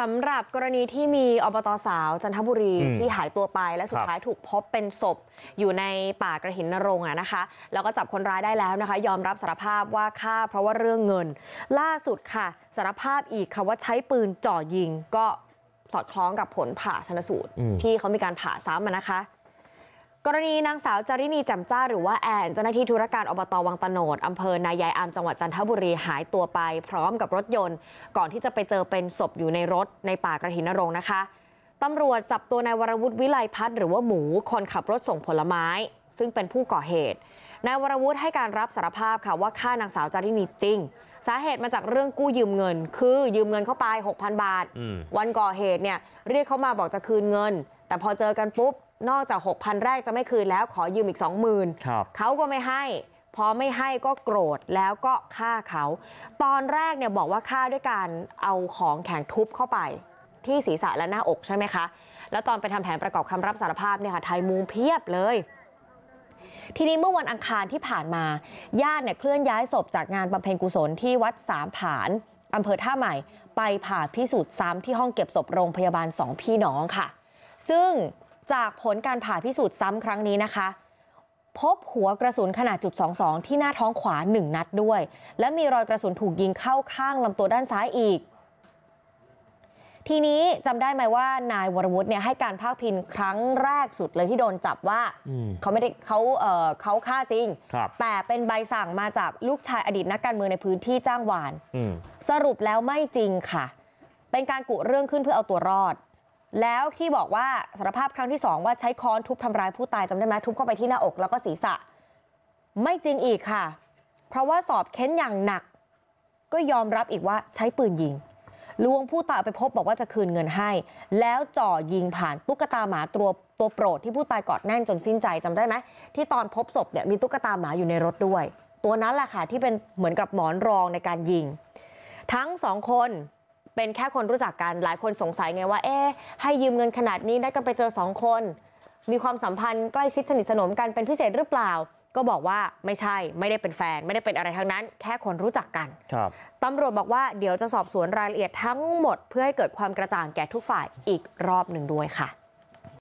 สำหรับกรณีที่มีอบตสาวจันทบุรีอืมที่หายตัวไปและสุดครับท้ายถูกพบเป็นศพอยู่ในป่ากระหินนรงค์อะนะคะ แล้วก็จับคนร้ายได้แล้วนะคะ ยอมรับสารภาพว่าฆ่าเพราะว่าเรื่องเงิน ล่าสุดค่ะสารภาพอีกค่ะว่าใช้ปืนจ่อยิง ก็สอดคล้องกับผลผ่าชนสูตรอืมที่เขามีการผ่าซ้ำอะนะคะ กรณีนางสาวจารินีแจ่มจ้าหรือว่าแอนเจ้าหน้าที่ธุรการอบตวังตะโนดอำเภอนายายอามจังหวัดจันทบุรีหายตัวไป พร้อมกับรถยนต์ ก่อนที่จะไปเจอเป็นศพอยู่ในรถในป่ากระถินนรงค์นะคะตำรวจจับตัวนายวรวุฒิวิไลพัฒน์หรือว่าหมูคนขับรถส่งผลไม้ ซึ่งเป็นผู้ก่อเหตุนายวรวุฒิให้การรับสารภาพค่ะว่าฆ่านางสาวจารินีจริง สาเหตุมาจากเรื่องกู้ยืมเงิน คือยืมเงินเข้าไป 6,000 บาทอืมวันก่อเหตุเนี่ยเรียกเขามาบอกจะคืนเงิน แต่พอเจอกันปุ๊บ นอกจาก6,000แรกจะไม่คืนแล้วขอยืมอีก20,000ครับเขาก็ไม่ให้พอไม่ให้ก็โกรธแล้วก็ฆ่าเขาตอนแรกเนี่ยบอกว่าฆ่าด้วยการเอาของแข็งทุบเข้าไปที่ศีรษะและหน้าอกใช่ไหมคะแล้วตอนไปทำแผนประกอบคำรับสารภาพเนี่ยค่ะไทยมุงเพียบเลยทีนี้เมื่อวันอังคารที่ผ่านมาญาติเนี่ยเคลื่อนย้ายศพจากงานบำเพ็ญกุศลที่วัดสามผานอำเภอท่าใหม่ไปผ่าพิสูจน์ซ้ำที่ห้องเก็บศพโรงพยาบาลสองพี่น้องค่ะซึ่ง จากผลการผ่าพิสูจน์ซ้ำครั้งนี้นะคะพบหัวกระสุนขนาดจุด22ที่หน้าท้องขวา1นัดด้วย และมีรอยกระสุนถูกยิงเข้าข้างลำตัวด้านซ้ายอีก ทีนี้จำได้ไหมว่านายวรวุฒิเนี่ยให้การภาคพินครั้งแรกสุดเลยที่โดนจับว่าอืมเขาไม่ได้เขาเอ่อเขาฆ่าจริงครับแต่เป็นใบสั่งมาจากลูกชายอดีตนักการเมืองในพื้นที่จ้างหวานอืมสรุปแล้วไม่จริงค่ะ เป็นการกุเรื่องขึ้นเพื่อเอาตัวรอด แล้วที่บอกว่าสารภาพครั้งที่สองว่าใช้ค้อนทุบทำร้ายผู้ตายจำได้ไหมทุบเข้าไปที่หน้าอกแล้วก็ศีรษะไม่จริงอีกค่ะ เพราะว่าสอบเค้นอย่างหนัก ก็ยอมรับอีกว่าใช้ปืนยิงลวงผู้ตายไปพบบอกว่าจะคืนเงินให้ แล้วจ่อยิงผ่านตุ๊กตาหมาตัวตัวโปรดที่ผู้ตายกอดแน่นจนสิ้นใจจำได้ไหมที่ตอนพบศพเนี่ยมีตุ๊กตาหมาอยู่ในรถด้วย ตัวนั้นแหละค่ะที่เป็นเหมือนกับหมอนรองในการยิง ทั้งสองคน เป็นแค่คนรู้จักกันหลายคนสงสัยไงว่าเอ๊ะให้ยืมเงินขนาดนี้ได้กันไปเจอสองคน มีความสัมพันธ์ใกล้ชิดสนิทสนมกันเป็นพิเศษหรือเปล่า ก็บอกว่าไม่ใช่ไม่ได้เป็นแฟน ไม่ได้เป็นอะไรทั้งนั้น แค่คนรู้จักกันครับตำรวจบอกว่าเดี๋ยวจะสอบสวนรายละเอียดทั้งหมด เพื่อให้เกิดความกระจ่างแก่ทุกฝ่ายอีกรอบหนึ่งด้วยค่ะ